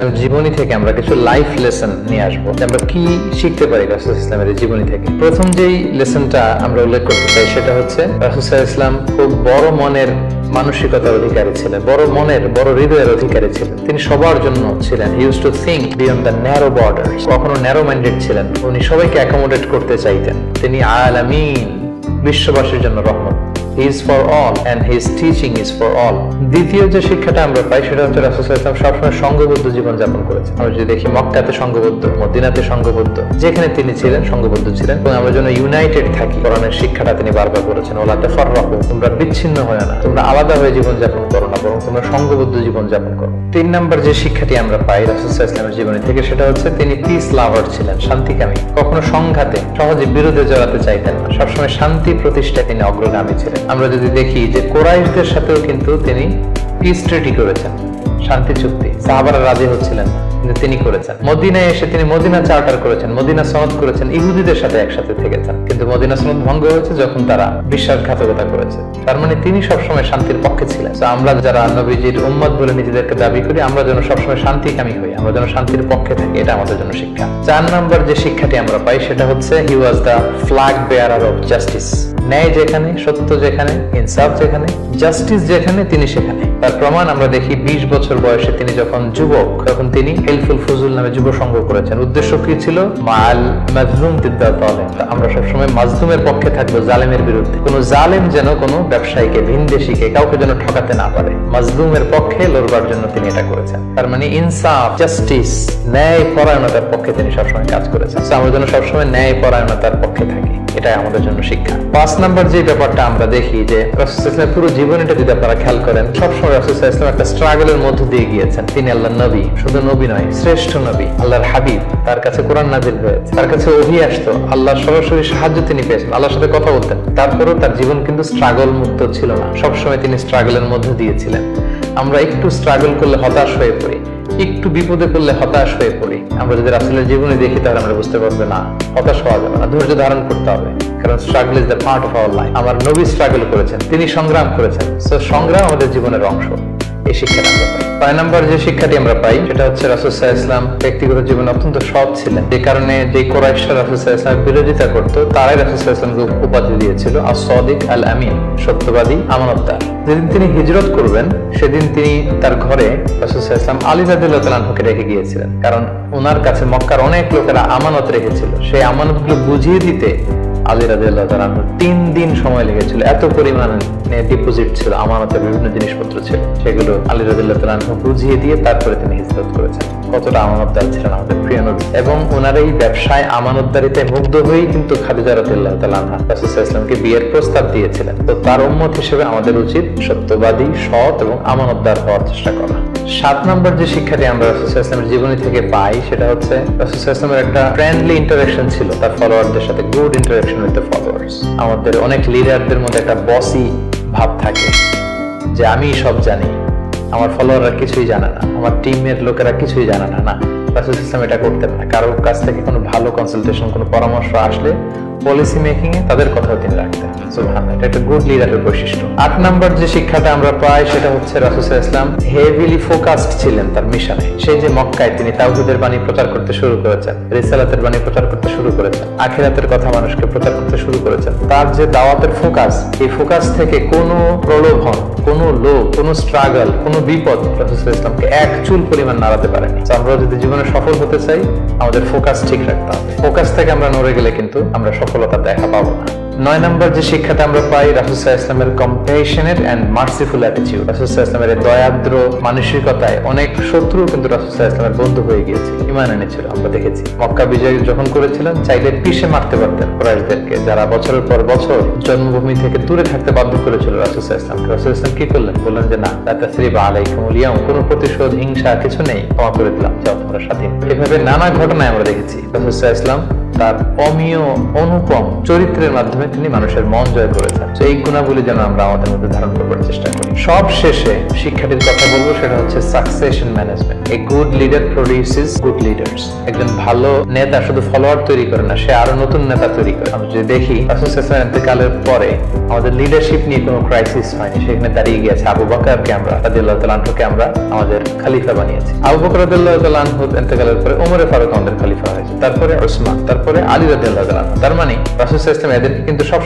জীবনী থেকে আমরা কিছু লাইফ লেসন নিয়ে আসব। আমরা কি শিখতে পারি রাসুল ইসলামের জীবনী থেকে? প্রথম যেই লেসনটা আমরা উল্লেখ করতে চাই সেটা হচ্ছে, রাসুল ইসলাম খুব বড় মনের মানসিকতার অধিকারী ছিলেন, বড় মনের, বড় হৃদয়ের অধিকারী ছিলেন। তিনি সবার জন্য ছিলেন। Use to think beyond the narrow border কখনো ন্যারো মাইন্ডেড ছিলেন উনি সবাইকে অ্যাকোমোডেট করতে চাইতেন। তিনি আলামিন বিশ্ববাসীর জন্য রহমত। Is for all and his teaching is for all দ্বিতীয় যে শিক্ষাটা আমরা পাই সেটা হচ্ছে রাসুল ইসলাম সবসময় সংঘবদ্ধ জীবন যাপন করেছেন। আমরা যদি দেখি মক্কাতে সংঘবদ্ধ, মদিনাতে সংঘবদ্ধ, যেখানে তিনি ছিলেন সংঘবদ্ধ ছিলেন, এবং আমরা যেন ইউনাইটেড থাকি, কোরআনের শিক্ষাটা তিনি বারবার করেছেন ওলাতে ফর রাখো তোমরা বিচ্ছিন্ন হয়ে না, তোমরা আলাদা হয়ে জীবন যাপন করো না, বরং তোমরা সংঘবদ্ধ জীবন যাপন করো। তিন নম্বর যে শিক্ষাটি আমরা পাই রাসুল ইসলামের জীবনী থেকে, সেটা হচ্ছে তিনি পিস লাভার ছিলেন, শান্তিকামী। কখনো সংঘাতে সহজে বিরোধে জড়াতে চাইতেন না। সবসময় শান্তি প্রতিষ্ঠায় তিনি অগ্রগামী ছিলেন। আমরা যদি দেখি যে কোরাইশদের সাথেও কিন্তু তিনি পিস ট্রিটি করেছেন। শান্তি চুক্তি। সাহাবারা রাজি হচ্ছিলেন তিনি করেছেন। মদিনায় এসে তিনি মদিনা চার্টার করেছেন, মদিনা সনদ করেছেন, ইহুদিদের সাথে একসাথে থেকেছেন। কিন্তু মদিনা সনদ ভঙ্গ হয়েছে যখন তারা বিশ্বাসঘাতকতা করেছে। তার মানে তিনি সবসময় শান্তির পক্ষে ছিলেন। তো আমরা যারা নবীজির উম্মত বলে নিজেদেরকে দাবি করি, আমরা যেন সবসময় শান্তিকামী হই, আমরা যেন শান্তির পক্ষে থাকি, এটা আমাদের জন্য শিক্ষা। চার নম্বর যে শিক্ষাটি আমরা পাই, সেটা হচ্ছে he was the flag bearer of justice ন্যায় যেখানে, সত্য যেখানে, ইনসাফ যেখানে জাস্টিস যেখানে, তিনি সেখানে। তার প্রমাণ আমরা দেখি বিশ বছর বয়সে তিনি যখন যুবক, তখন তিনি হেলফুল ফজুল নামে যুব সংঘ করেছেন। উদ্দেশ্য কি ছিল? মাল মাজলুম তিদ্দাত আমরা সবসময় মাজলুমের পক্ষে থাকব, জালেমের বিরুদ্ধে। কোনো জালেম যেন কোনো ব্যবসায়ীকে ভিনদেশিকে কাউকে যেন ঠকাতে না পারে। মাজলুমের পক্ষে লড়বার জন্য তিনি এটা করেছেন। তার মানে ইনসাফ, জাস্টিস ন্যায় পরায়ণতার পক্ষে তিনি সবসময় কাজ করেছেন। আমরা যেন সবসময় ন্যায় পরায়ণতার পক্ষে থাকি। এটাই আমাদের জন্য শিক্ষা। পাঁচ নাম্বার যে ব্যাপারটা আমরা দেখি যে রসুলামের পুরো জীবনীটা যদি আপনারা খেয়াল করেন, সবসময় রসুলাম একটা স্ট্রাগলের মধ্য দিয়ে গিয়েছেন। তিনি আল্লাহ নবী, শুধু নবী নয়, শ্রেষ্ঠ নবী, আল্লাহর হাবিব, তার কাছে কোরআন নাজিল হয়েছে, তার কাছে অভি আসতো আল্লাহ সরাসরি সাহায্য তিনি পেয়েছেন, আল্লাহর সাথে কথা বলতেন। তারপরেও তার জীবন কিন্তু স্ট্রাগল মুক্ত ছিল না, সবসময় তিনি স্ট্রাগলের মধ্যে দিয়েছিলেন। আমরা একটু স্ট্রাগল করলে হতাশ হয়ে পড়ি। একটু বিপদে পড়লে হতাশ হয়ে পড়ি। আমরা যদি রাসুলের জীবনে দেখি, তাহলে আমরা বুঝতে পারব না, হতাশ হওয়া যাবে না, ধৈর্য ধারণ করতে হবে। কারণ struggle is the part of our life আমার নবী স্ট্রাগল করেছেন, তিনি সংগ্রাম করেছেন। সো সংগ্রাম আমাদের জীবনের অংশ। এই নম্বর যে শিক্ষাটি আমরা পাই, সেটা হচ্ছে রাসুসাহ ইসলাম ব্যক্তিগত জীবনে অত্যন্ত সৎ ছিলেন। যে কারণে যে রাসুসাহ বিরোধিতা করতো, তারাই রাসুসাহ উপাধি দিয়েছিল আর সদিক আল আমিন সত্যবাদী যেদিন তিনি হিজরত করবেন, সেদিন তিনি তার ঘরে রাসুসাহ ইসলাম রেখে গিয়েছিলেন। কারণ ওনার কাছে মক্কার অনেক লোকেরা আমানত রেখেছিল। সেই আমানতগুলো বুঝিয়ে দিতে আলী রাজিয়াল্লাহ তাআলা তিন দিন সময় লেগেছিল। এত পরিমাণে ডিপোজিট ছিল, আমানতের বিভিন্ন জিনিসপত্র ছিল। সেগুলো আলী রাজিয়াল্লাহ তাআলা বুঝিয়ে দিয়ে তারপরে তিনি হিজরত করেছেন। কতটা আমানতদার ছিলেন আমাদের প্রিয় নবী। এবং ওনার এই ব্যবসায় আমানতদারিতে মুগ্ধ হয়েই কিন্তু খাদিজা রাদিয়াল্লাহ তাআলা রাসূল ইসলামকে বিয়ের প্রস্তাব দিয়েছিলেন। তো তার উম্মত হিসেবে আমাদের উচিত সত্যবাদী, সৎ এবং আমানতদার হওয়ার চেষ্টা করা। সাত নম্বর যে শিক্ষাটি আমরা রাসূল ইসলামের জীবনী থেকে পাই, সেটা হচ্ছে রাসূল ইসলামের একটা ফ্রেন্ডলি ইন্টারাকশন ছিল। তার ফলোয়ারদের সাথে good interaction with the followers আমাদের অনেক লিডারদের মধ্যে একটা বসি ভাব থাকে, যে আমি সব জানি। আমার ফলোয়াররা কিছুই জানে না, আমার টিমের লোকেরা কিছুই জানে না না। রাসুল ইসলাম এটা করতেন না। কারোর কাছ থেকে কোনো ভালো কনসালটেশন কোনো পরামর্শ আসলে পলিসি মেকিং এ তাদের কথাও তিনি রাখতেন। সুবহানাল্লাহ, এটা একটা গুড লিডারের বৈশিষ্ট্য। আট নাম্বার যে শিক্ষাটা আমরা পাই সেটা হচ্ছে ইসলাম হেভিলি ফোকাসড ছিলেন তার মিশনে সেই যে মক্কায় তিনি বাণী প্রচার করতে শুরু করেছেন, রিসালাতের বাণী প্রচার করতে শুরু করেছেন, আখিরাতের কথা মানুষকে প্রচার করতে শুরু করেছেন, তার যে দাওয়াতের ফোকাস এই ফোকাস থেকে কোনো প্রলোভন, কোনো কোনো স্ট্রাগল কোনো বিপদ রাসূল ইসলামকে এক চুল পরিমাণ নাড়াতে পারেনি। আমরা যদি জীবনে সফল হতে চাই, আমাদের ফোকাস ঠিক রাখতে হবে। ফোকাস থেকে আমরা নড়ে গেলে কিন্তু আমরা সফলতা দেখা পাবো না। নয় নম্বর যে শিক্ষাটা আমরা পাই রাসুসাহ ইসলামের কম্পেশনের অ্যান্ড মার্সিফুল অ্যাটিচিউড রাসুসাহ ইসলামের দয়াদ্র মানসিকতায় অনেক শত্রু কিন্তু রাসুসাহ ইসলামের বন্ধু হয়ে গিয়েছে ইমান এনেছিল, আমরা দেখেছি। মক্কা বিজয় যখন করেছিলেন, চাইলে পিষে মারতে পারতেন কোরাইশদেরকে, যারা বছরের পর বছর জন্মভূমি থেকে দূরে থাকতে বাধ্য করেছিল রাসুসাহ ইসলামকে রাসুল ইসলাম কি করলেন? বললেন যে, না তাসরিব আলাইকুমুল ইয়াউম কোনো প্রতিশোধ, হিংসা কিছু নেই, ক্ষমা করে দিলাম, যাও তোমরা স্বাধীন। এভাবে নানা ঘটনায় আমরা দেখেছি। রাসুসাহ ইসলাম তার অমীয় অনুপম চরিত্রের মাধ্যমে তিনি মানুষের মন জয় করেছেন। তো এই গুণাবলী যেন আমরা আমাদের মধ্যে ধারণ করবার চেষ্টা করি। সব শেষে শিক্ষাটির কথা বলব, সেটা হচ্ছে succession management a good leader produces good leaders একজন ভালো নেতা শুধু ফলোয়ার তৈরি করে না, সে আরও নতুন নেতা তৈরি করে। আমরা যদি দেখি রাসূলুল্লাহ ইন্তেকালের পরে আমাদের লিডারশিপ নিয়ে কোনো ক্রাইসিস হয়নি। সেখানে দাঁড়িয়ে গিয়েছে। আবু বকরকে আমরা, রাদিয়াল্লাহু তাআলা আনহুকে আমরা আমাদের খলিফা বানিয়েছি। আবু বকর রাদিয়াল্লাহু তাআলা আনহু ইন্তেকালের পরে ওমরে ফারুক আমাদের খলিফা হয়েছে। তারপরে ওসমান, তারপরে আলী রাদিয়াল্লাহু তাআলা তার মানে রাসূলুল্লাহ ইসলাম এদেরকে কিন্তু সব